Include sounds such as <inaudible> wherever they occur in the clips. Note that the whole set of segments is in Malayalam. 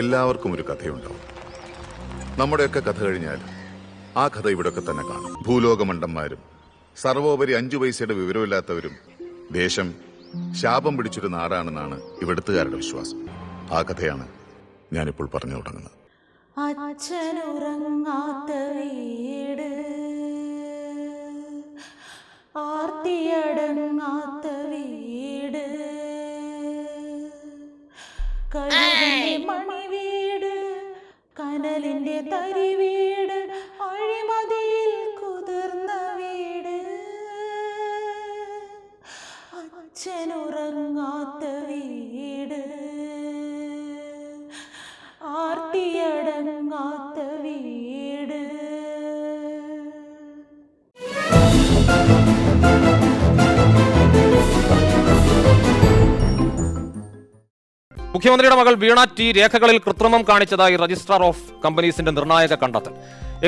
എല്ലാവർക്കും ഒരു കഥയുണ്ടാവും. നമ്മുടെയൊക്കെ കഥ കഴിഞ്ഞാൽ ആ കഥ ഇവിടെയൊക്കെ തന്നെ കാണും. ഭൂലോകമണ്ടന്മാരും സർവോപരി അഞ്ചു പൈസയുടെ വിവരമില്ലാത്തവരും ദേശം ശാപം പിടിച്ചൊരു നാടാണെന്നാണ് ഇവിടുത്തുകാരുടെ വിശ്വാസം. ആ കഥയാണ് ഞാനിപ്പോൾ പറഞ്ഞു തുടങ്ങുന്നത്. വീട്. കനലിന്റെ തരി വീട് അഴിമതിയിൽ കുതിർന്ന വീട്. അച്ഛനുറങ്ങാത്ത മുഖ്യമന്ത്രിയുടെ മകൾ വീണ ടി രേഖകളിൽ കൃത്രിമം കാണിച്ചതായി രജിസ്ട്രാർ ഓഫ് കമ്പനീസിന്റെ നിർണായക കണ്ടെത്തൽ.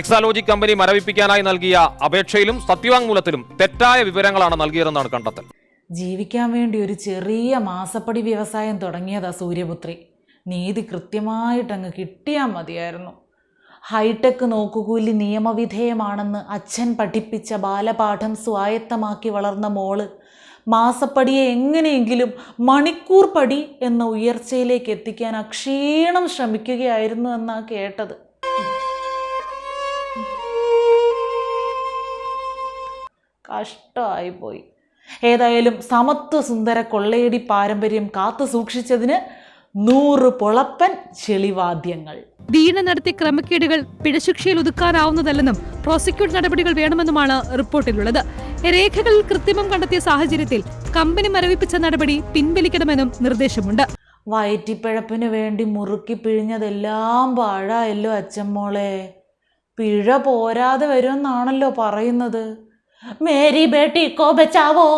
എക്സാലോജി കമ്പനി മരവിപ്പിക്കാനായി നൽകിയ അപേക്ഷയിലും സത്യവാങ്മൂലത്തിലും തെറ്റായ വിവരങ്ങളാണ് നൽകിയതെന്നാണ് കണ്ടെത്തൽ. ജീവിക്കാൻ വേണ്ടി ഒരു ചെറിയ മാസപ്പടി വ്യവസായം തുടങ്ങിയതാ സൂര്യപുത്രി. നീതി കൃത്യമായിട്ടങ്ങ് കിട്ടിയാൽ മതിയായിരുന്നു. ഹൈടെക് നോക്കുകൂലി നിയമവിധേയമാണെന്ന് അച്ഛൻ പഠിപ്പിച്ച ബാലപാഠം സ്വായത്തമാക്കി വളർന്ന മോൾ മാസപ്പടിയെ എങ്ങനെയെങ്കിലും മണിക്കൂർ പടി എന്ന ഉയർച്ചയിലേക്ക് എത്തിക്കാൻ അക്ഷീണം ശ്രമിക്കുകയായിരുന്നു എന്നാ കേട്ടത്. കഷ്ടമായി പോയി. ഏതായാലും സമത്വ സുന്ദര കൊള്ളയടി പാരമ്പര്യം കാത്തു സൂക്ഷിച്ചതിന് നൂറ് പൊളപ്പൻ ചെളിവാദ്യങ്ങൾ. വീണ നടത്തിയ ക്രമക്കേടുകൾ പിഴശിക്ഷയിൽ ഒതുക്കാനാവുന്നതല്ലെന്നും പ്രോസിക്യൂട്ട് നടപടികൾ വേണമെന്നുമാണ് റിപ്പോർട്ടിലുള്ളത്. രേഖകളിൽ കൃത്രിമം കണ്ടെത്തിയ സാഹചര്യത്തിൽ കമ്പനി മരവിപ്പിച്ച നടപടി പിൻവലിക്കണമെന്നും നിർദ്ദേശമുണ്ട്. വയറ്റിപ്പിഴപ്പിന് വേണ്ടി മുറുക്കി പിഴിഞ്ഞതെല്ലാം പാഴായല്ലോ അച്ഛമ്മോളെ പിഴ പോരാതെ വരുമെന്നാണല്ലോ പറയുന്നത്. മേരി ബേട്ടി കോ ബച്ചാവോ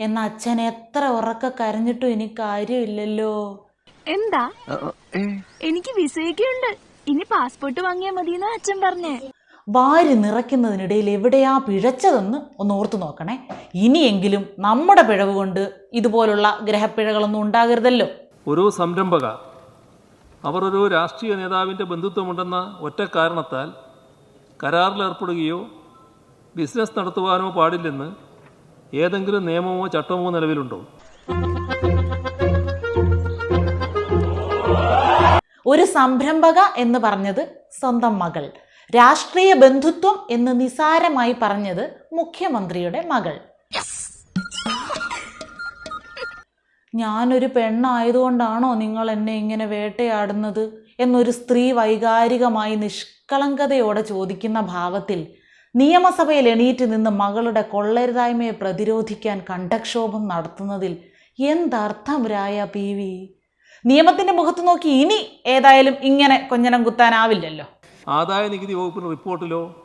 എന്ന അച്ഛൻ എത്ര ഉറക്ക കരഞ്ഞിട്ടും ഇനി കാര്യമില്ലല്ലോ. എന്താ? എനിക്ക് വിസയൊക്കെ ഉണ്ട് ഇനി പാസ്പോർട്ട് വാങ്ങിയാൽ മതിയെന്ന് അച്ഛൻ പറഞ്ഞേ. വാരി നിറയ്ക്കുന്നതിനിടയിൽ എവിടെയാ പിഴച്ചതെന്ന് ഒന്ന് ഓർത്തു നോക്കണേ. ഇനിയെങ്കിലും നമ്മുടെ പിഴവ് കൊണ്ട് ഇതുപോലുള്ള ഗ്രഹപ്പിഴകളൊന്നും ഉണ്ടാകരുതല്ലോ. ഒരു സംരംഭക അവർ ഒരു രാഷ്ട്രീയ നേതാവിന്റെ ബന്ധുത്വമുണ്ടെന്ന ഒറ്റ കാരണത്താൽ കരാറിലേർപ്പെടുകയോ ബിസിനസ് നടത്തുവാനോ പാടില്ലെന്ന് ഏതെങ്കിലും നിയമമോ ചട്ടമോ നിലവിലുണ്ടോ? ഒരു സംരംഭക എന്ന് പറഞ്ഞത് സ്വന്തം മകൾ. രാഷ്ട്രീയ ബന്ധുത്വം എന്ന് നിസാരമായി പറഞ്ഞത് മുഖ്യമന്ത്രിയുടെ മകൾ. ഞാനൊരു പെണ്ണായതുകൊണ്ടാണോ നിങ്ങൾ എന്നെ ഇങ്ങനെ വേട്ടയാടുന്നത്? എന്നൊരു സ്ത്രീ വൈകാരികമായി നിഷ്കളങ്കതയോടെ ചോദിക്കുന്ന ഭാവത്തിൽ നിയമസഭയിൽ എണീറ്റ് നിന്ന് മകളുടെ കൊള്ളരുതായ്മയെ പ്രതിരോധിക്കാൻ കണ്ടക്ഷോഭം നടത്തുന്നതിൽ എന്തർത്ഥം രായ പി വി? നിയമത്തിന്റെ മുഖത്ത് നോക്കി ഇനി ഏതായാലും ഇങ്ങനെ കൊഞ്ഞനം കുത്താനാവില്ലല്ലോ. ആദായ നികുതി വകുപ്പിന് റിപ്പോർട്ടിലോ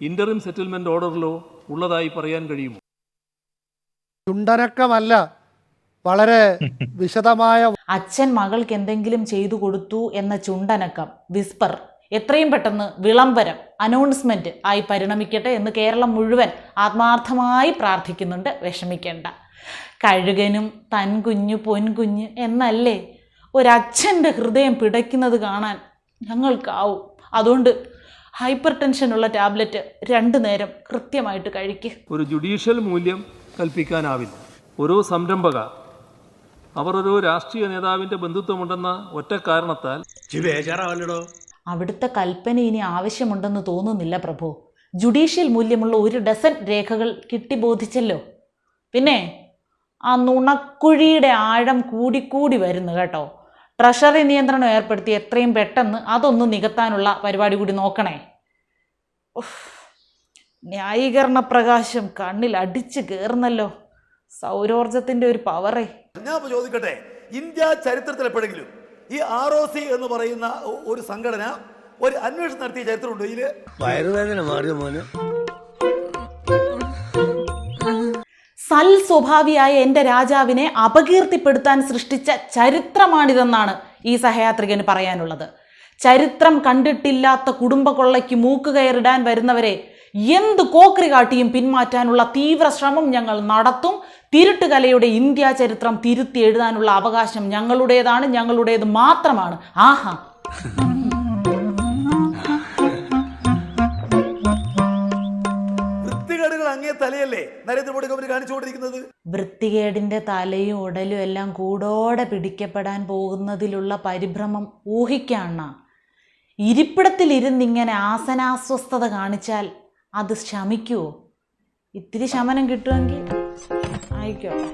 ഇന്ററിം സെറ്റിൽമെന്റ് ഓർഡറിലോ ഉള്ളതായി പറയാൻ കഴിയുമോ? ചുണ്ടനക്കമല്ല വളരെ വിശദമായ <laughs> അച്ഛൻ മകൾക്ക് എന്തെങ്കിലും ചെയ്തു കൊടുത്തു എന്ന ചുണ്ടനക്കം വിസ്പർ എത്രയും പെട്ടെന്ന് വിളംബരം അനൗൺസ്മെന്റ് ആയി പരിണമിക്കട്ടെ എന്ന് കേരളം മുഴുവൻ ആത്മാർത്ഥമായി പ്രാർത്ഥിക്കുന്നുണ്ട് വിഷമിക്കേണ്ട. കഴുകനും തൻ കുഞ്ഞു പൊൻകുഞ്ഞ് എന്നല്ലേ? ഒരച്ഛന്റെ ഹൃദയം പിടയ്ക്കുന്നത് കാണാൻ ഞങ്ങൾക്കാവും. അതുകൊണ്ട് ഹൈപ്പർ ഉള്ള ടാബ്ലറ്റ് രണ്ടു നേരം കൃത്യമായിട്ട് കഴിക്കുക ഒരു ജുഡീഷ്യൽ മൂല്യം കൽപ്പിക്കാനാവില്ല. ഓരോ സംരംഭക അവർ ഒരു രാഷ്ട്രീയ നേതാവിന്റെ ബന്ധുത്വമുണ്ടെന്ന ഒറ്റ കാരണത്താൽ അവിടുത്തെ കൽപ്പന ഇനി ആവശ്യമുണ്ടെന്ന് തോന്നുന്നില്ല പ്രഭു. ജുഡീഷ്യൽ മൂല്യമുള്ള ഒരു ഡസൻ രേഖകൾ കിട്ടി കിട്ടിബോധിച്ചല്ലോ പിന്നെ ആ നുണക്കുഴിയുടെ ആഴം കൂടിക്കൂടി വരുന്നു കേട്ടോ. ട്രഷറി നിയന്ത്രണം ഏർപ്പെടുത്തി എത്രയും പെട്ടെന്ന് അതൊന്ന് നികത്താനുള്ള പരിപാടി കൂടി നോക്കണേ. ന്യായീകരണ പ്രകാശം കണ്ണിൽ അടിച്ച് കയറുന്നല്ലോ സൗരോർജത്തിന്റെ ഒരു പവറേ. ഞാൻ ചോദിക്കട്ടെ ഇന്ത്യ ചരിത്രത്തിൽ എപ്പോഴെങ്കിലും ഈ ആർ ഒ സി എന്ന് പറയുന്ന ഒരു സംഘടന ഒരു അന്വേഷണം നടത്തിയ ചരിത്രമുണ്ട്. ഇതിൽ വയറുവേദന മാറിയ മോന്? സൽ സ്വഭാവിയായ എന്റെ രാജാവിനെ അപകീർത്തിപ്പെടുത്താൻ സൃഷ്ടിച്ച ചരിത്രമാണിതെന്നാണ് ഈ സഹയാത്രികന് പറയാനുള്ളത്. ചരിത്രം കണ്ടിട്ടില്ലാത്ത കുടുംബ കൊള്ളയ്ക്ക് മൂക്കുകയറിടാൻ വരുന്നവരെ എന്ത് കോക്രി കാട്ടിയും പിന്മാറ്റാനുള്ള തീവ്ര ശ്രമം ഞങ്ങൾ നടത്തും. തിരുട്ടുകലയുടെ ഇന്ത്യ ചരിത്രം തിരുത്തി എഴുതാനുള്ള അവകാശം ഞങ്ങളുടേതാണ് ഞങ്ങളുടേത് മാത്രമാണ്. ആഹാ. അങ്ങേ തലയല്ലേ? നരേന്ദ്രമോദി ഗവൺമെന്റ് കാണിച്ചുകൊണ്ടിരിക്കുന്നത്? വൃത്തികേടിന്റെ തലയും ഉടലും എല്ലാം കൂടോടെ പിടിക്കപ്പെടാൻ പോകുന്നതിലുള്ള പരിഭ്രമം ഊഹിക്കാണ. ഇരിപ്പിടത്തിലിരുന്നിങ്ങനെ ആസനാസ്വസ്ഥത കാണിച്ചാൽ അത് ശമിക്കുവോ? ഇത്തിരി ശമനം കിട്ടുമെങ്കിൽ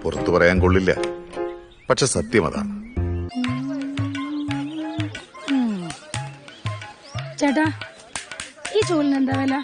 പുറത്തു പറയാൻ കൊള്ളില്ല. പക്ഷെ സത്യം അതാണ്. ചേട്ടാ ഈ ചോലിന് എന്താ വില?